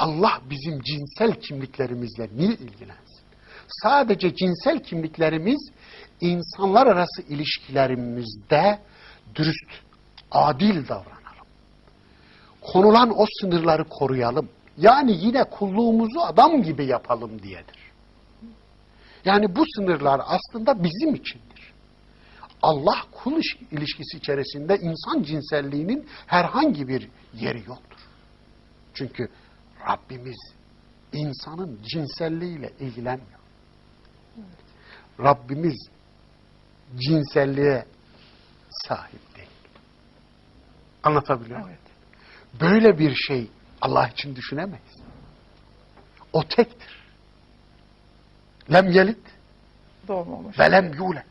Allah bizim cinsel kimliklerimizle niye ilgilensin? Sadece cinsel kimliklerimiz insanlar arası ilişkilerimizde dürüst, adil davranalım. Konulan o sınırları koruyalım. Yani yine kulluğumuzu adam gibi yapalım diyedir. Yani bu sınırlar aslında bizim içindir. Allah kul ilişkisi içerisinde insan cinselliğinin herhangi bir yeri yoktur. Çünkü Rabbimiz insanın cinselliğiyle ilgilenmiyor. Rabbimiz cinselliğe sahip değil. Anlatabiliyor muyum? Böyle bir şey Allah için düşünemeyiz. O tektir. Lem yelit Doğmamış. ve lem yulet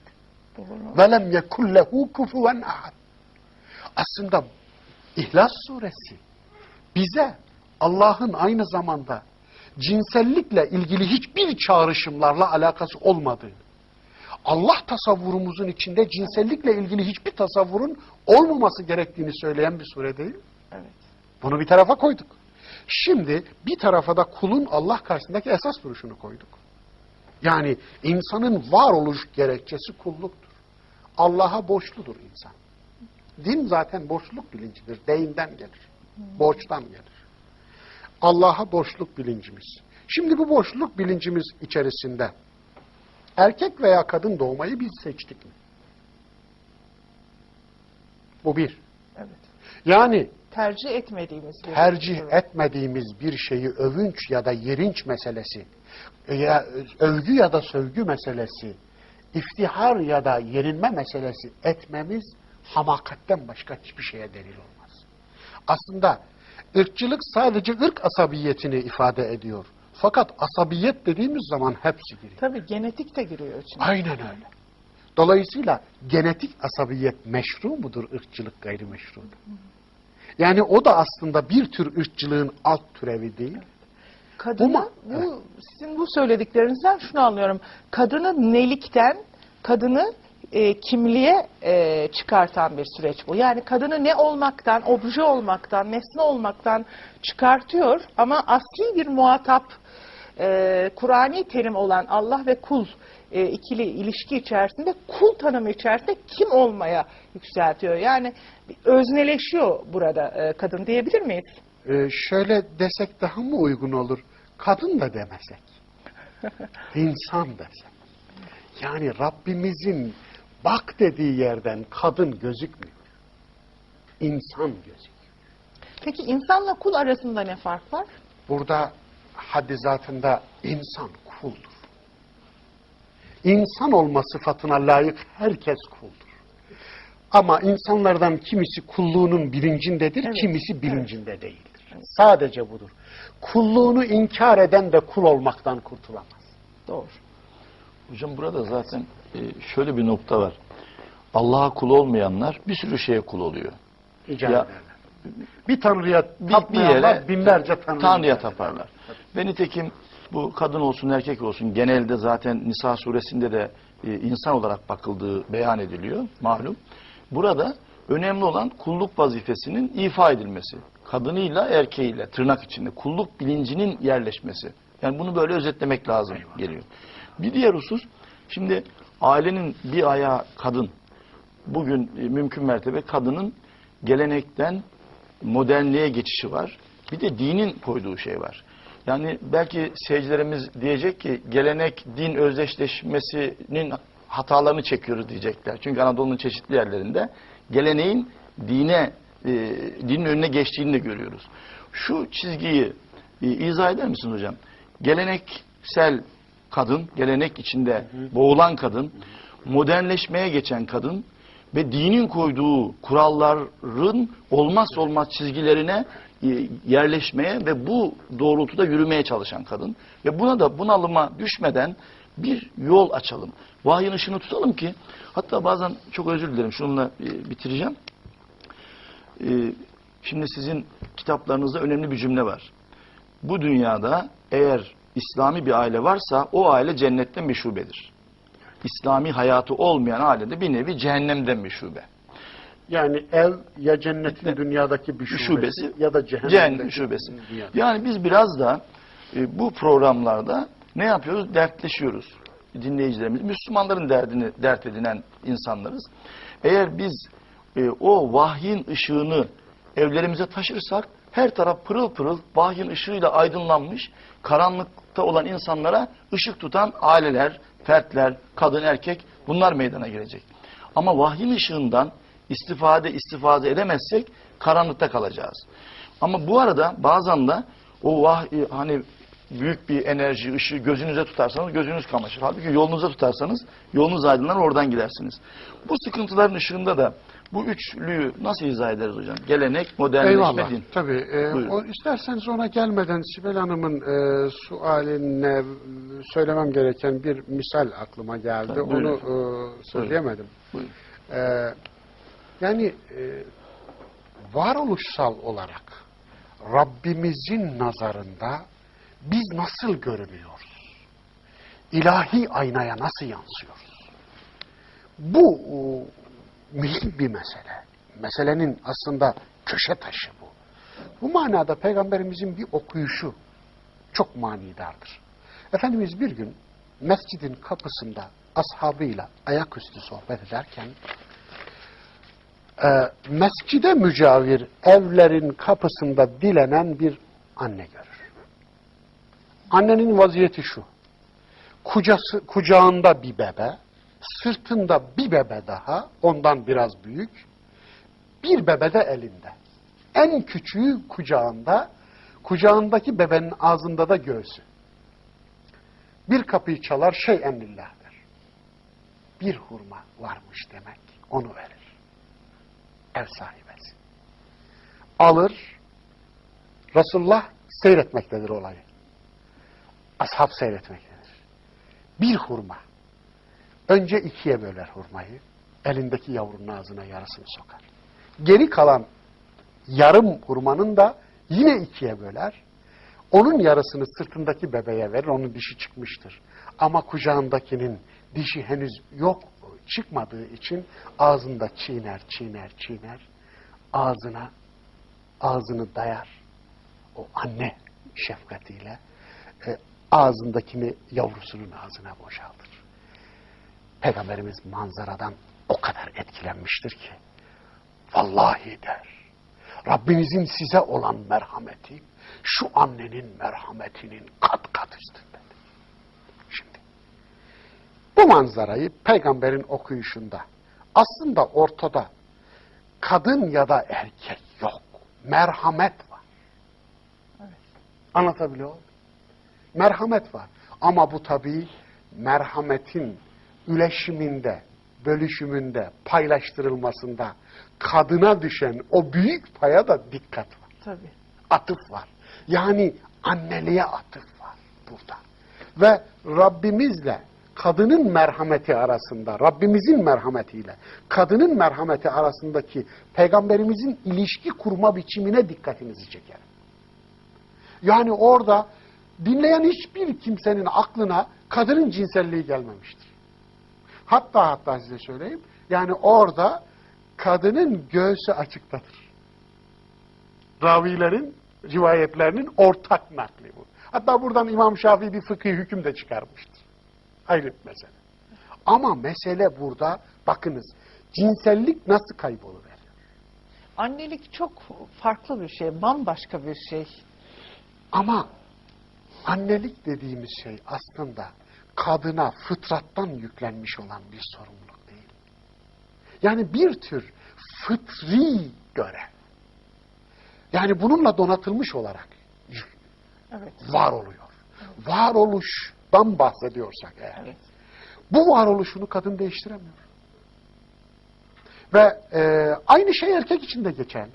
ve lem yekun lehu kufuven ahad. Aslında İhlas suresi bize Allah'ın aynı zamanda cinsellikle ilgili hiçbir çağrışımlarla alakası olmadığını, Allah tasavvurumuzun içinde cinsellikle ilgili hiçbir tasavvurun olmaması gerektiğini söyleyen bir sure değil mi? Evet. Bunu bir tarafa koyduk. Şimdi bir tarafa da kulun Allah karşısındaki esas duruşunu koyduk. Yani insanın varoluş gerekçesi kulluktur. Allah'a borçludur insan. Din zaten borçluluk bilincidir. Deyinden gelir. Borçtan gelir. Allah'a borçluluk bilincimiz. Şimdi bu borçluluk bilincimiz içerisinde erkek veya kadın doğmayı biz seçtik mi? Bu bir. Evet. Yani Tercih etmediğimiz bir tercih durum. etmediğimiz bir şeyi övünç ya da yerinç meselesi, ya övgü ya da sövgü meselesi, iftihar ya da yerinme meselesi etmemiz hamakatten başka hiçbir şeye delil olmaz. Aslında ırkçılık sadece ırk asabiyetini ifade ediyor. Fakat asabiyet dediğimiz zaman hepsi giriyor. Tabii genetik de giriyor içine. Aynen öyle. Dolayısıyla genetik asabiyet meşru mudur, ırkçılık gayrimeşrudur? Yani o da aslında bir tür ırkçılığın alt türevi değil. Kadını, Bu bu, sizin bu söylediklerinizden şunu anlıyorum. Kadını nelikten, kadını e, kimliğe e, çıkartan bir süreç bu. Yani kadını ne olmaktan, obje olmaktan, nesne olmaktan çıkartıyor ama asli bir muhatap, e, Kur'ani terim olan Allah ve kul e, ikili ilişki içerisinde, kul tanımı içerisinde kim olmaya yükseltiyor. Yani özneleşiyor burada e, kadın diyebilir miyiz? Ee, şöyle desek daha mı uygun olur? Kadın da demesek. İnsan desek. Yani Rabbimizin bak dediği yerden kadın gözükmüyor. İnsan gözüküyor. Peki insanla kul arasında ne fark var? Burada haddi zatında insan kuldur. İnsan olma sıfatına layık herkes kuldur. Ama insanlardan kimisi kulluğunun bilincindedir, Evet, kimisi bilincinde değildir. Sadece budur. Kulluğunu inkar eden de kul olmaktan kurtulamaz. Doğru. Hocam burada zaten şöyle bir nokta var. Allah'a kul olmayanlar bir sürü şeye kul oluyor. İcat Ya-. Bir tanrıya tapmayanlar yere binlerce tanrı. Tanrı'ya taparlar. Ve nitekim bu kadın olsun erkek olsun genelde zaten Nisa suresinde de e, insan olarak bakıldığı beyan ediliyor malum. Burada önemli olan kulluk vazifesinin ifa edilmesi. Kadınıyla erkeğiyle tırnak içinde kulluk bilincinin yerleşmesi. Yani bunu böyle özetlemek lazım geliyor. Bir diğer husus şimdi ailenin bir ayağı kadın. Bugün e, mümkün mertebe kadının gelenekten modernliğe geçişi var. Bir de dinin koyduğu şey var. Yani belki seyircilerimiz diyecek ki gelenek din özdeşleşmesinin hatalarını çekiyoruz diyecekler. Çünkü Anadolu'nun çeşitli yerlerinde geleneğin dine e, dinin önüne geçtiğini de görüyoruz. Şu çizgiyi e, izah eder misiniz hocam? Geleneksel kadın, gelenek içinde boğulan kadın, modernleşmeye geçen kadın ve dinin koyduğu kuralların olmazsa olmaz çizgilerine e, yerleşmeye ve bu doğrultuda yürümeye çalışan kadın. Ve buna da bunalıma düşmeden bir yol açalım. Vahyin ışığını tutalım ki hatta bazen çok özür dilerim şununla e, bitireceğim. E, şimdi sizin kitaplarınızda önemli bir cümle var. Bu dünyada eğer İslami bir aile varsa o aile cennetten bir şubedir. İslami hayatı olmayan ailede bir nevi cehennemden bir şube. Yani ev ya cennetin dünyadaki bir şubesi, şubesi ya da cehennemdeki cehennem şubesi. dünya. Yani biz biraz da e, bu programlarda ne yapıyoruz? Dertleşiyoruz. Dinleyicilerimiz, Müslümanların derdini dert edinen insanlarız. Eğer biz e, o vahyin ışığını evlerimize taşırsak her taraf pırıl pırıl vahyin ışığıyla aydınlanmış, karanlıkta olan insanlara ışık tutan aileler, fertler, kadın, erkek bunlar meydana gelecek. Ama vahyin ışığından istifade istifade edemezsek karanlıkta kalacağız. Ama bu arada bazen de o vah hani büyük bir enerji, ışığı gözünüze tutarsanız gözünüz kamaşır. Halbuki yolunuza tutarsanız yolunuz aydınlanır oradan gidersiniz. Bu sıkıntıların ışığında da bu üçlüyü nasıl izah ederiz hocam? Gelenek, modernleşme, Eyvallah. din. Tabii. E, Buyurun. o, isterseniz ona gelmeden Sibel Hanım'ın e, sualine söylemem gereken bir misal aklıma geldi. Tabii, Onu buyurun. e, söyleyemedim. Buyurun. E, yani e, varoluşsal olarak Rabbimizin nazarında biz nasıl görünüyoruz? İlahi aynaya nasıl yansıyoruz? Bu e, mühim bir mesele. Meselenin aslında köşe taşı bu. Bu manada Peygamberimizin bir okuyuşu çok manidardır. Efendimiz bir gün mescidin kapısında ashabıyla ayaküstü sohbet ederken e, mescide mücavir evlerin kapısında dilenen bir anne görür. Annenin vaziyeti şu. Kucası, kucağında bir bebe, sırtında bir bebe daha, ondan biraz büyük, bir bebe de elinde. En küçüğü kucağında, kucağındaki bebenin ağzında da göğsü. Bir kapıyı çalar, şey emrillah. Bir hurma varmış demek, onu verir. Ev sahibesi. Alır, Resulullah seyretmektedir olayı. Ashab seyretmektedir. Bir hurma. Önce ikiye böler hurmayı. Elindeki yavrunun ağzına yarısını sokar. Geri kalan yarım hurmanın da yine ikiye böler. Onun yarısını sırtındaki bebeğe verir. Onun dişi çıkmıştır. Ama kucağındakinin dişi henüz yok çıkmadığı için ağzında çiğner, çiğner, çiğner. Ağzına ağzını dayar. O anne şefkatiyle e, ağzındakini yavrusunun ağzına boşaltır. Peygamberimiz manzaradan o kadar etkilenmiştir ki vallahi der. Rabbinizin size olan merhameti şu annenin merhametinin kat kat üstündedir. Şimdi bu manzarayı peygamberin okuyuşunda aslında ortada kadın ya da erkek yok. Merhamet var. Anlatabiliyor muyum? Merhamet var. Ama bu tabii merhametin üleşiminde, bölüşümünde, paylaştırılmasında kadına düşen o büyük paya da dikkat var. Tabii. Atıf var. Yani anneliğe atıf var burada. Ve Rabbimizle kadının merhameti arasında, Rabbimizin merhametiyle kadının merhameti arasındaki peygamberimizin ilişki kurma biçimine dikkatinizi çekerim. Yani orada dinleyen hiçbir kimsenin aklına kadının cinselliği gelmemiştir. Hatta hatta size söyleyeyim. Yani orada kadının göğsü açıktadır. Ravilerin, rivayetlerinin ortak nakli bu. Hatta buradan İmam Şafii bir fıkhi hüküm de çıkarmıştır. Ayrı bir mesele. Ama mesele burada, bakınız, cinsellik nasıl kayboluveriyor? Annelik çok farklı bir şey, bambaşka bir şey. Ama annelik dediğimiz şey aslında kadına fıtrattan yüklenmiş olan bir sorumluluk değil. Yani bir tür fıtri görev. Yani bununla donatılmış olarak Evet. var oluyor. Varoluştan bahsediyorsak eğer. Evet. Bu varoluşunu kadın değiştiremiyor. Ve e, aynı şey erkek için de geçerli.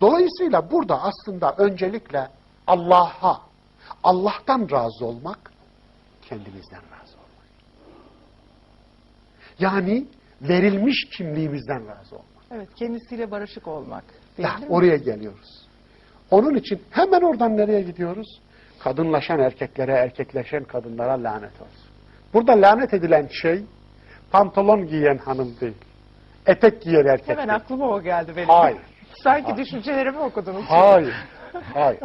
Dolayısıyla burada aslında öncelikle Allah'a, Allah'tan razı olmak, kendimizden razı olmak. Yani verilmiş kimliğimizden razı olmak. Evet, kendisiyle barışık olmak. Değil Ya, oraya geliyoruz. Onun için hemen oradan nereye gidiyoruz? Kadınlaşan erkeklere, erkekleşen kadınlara lanet olsun. Burada lanet edilen şey pantolon giyen hanım değil. Etek giyer erkekler. Hemen aklıma o geldi benim. Hayır. Sanki düşüncelerimi okudunuz. Hayır. Hayır.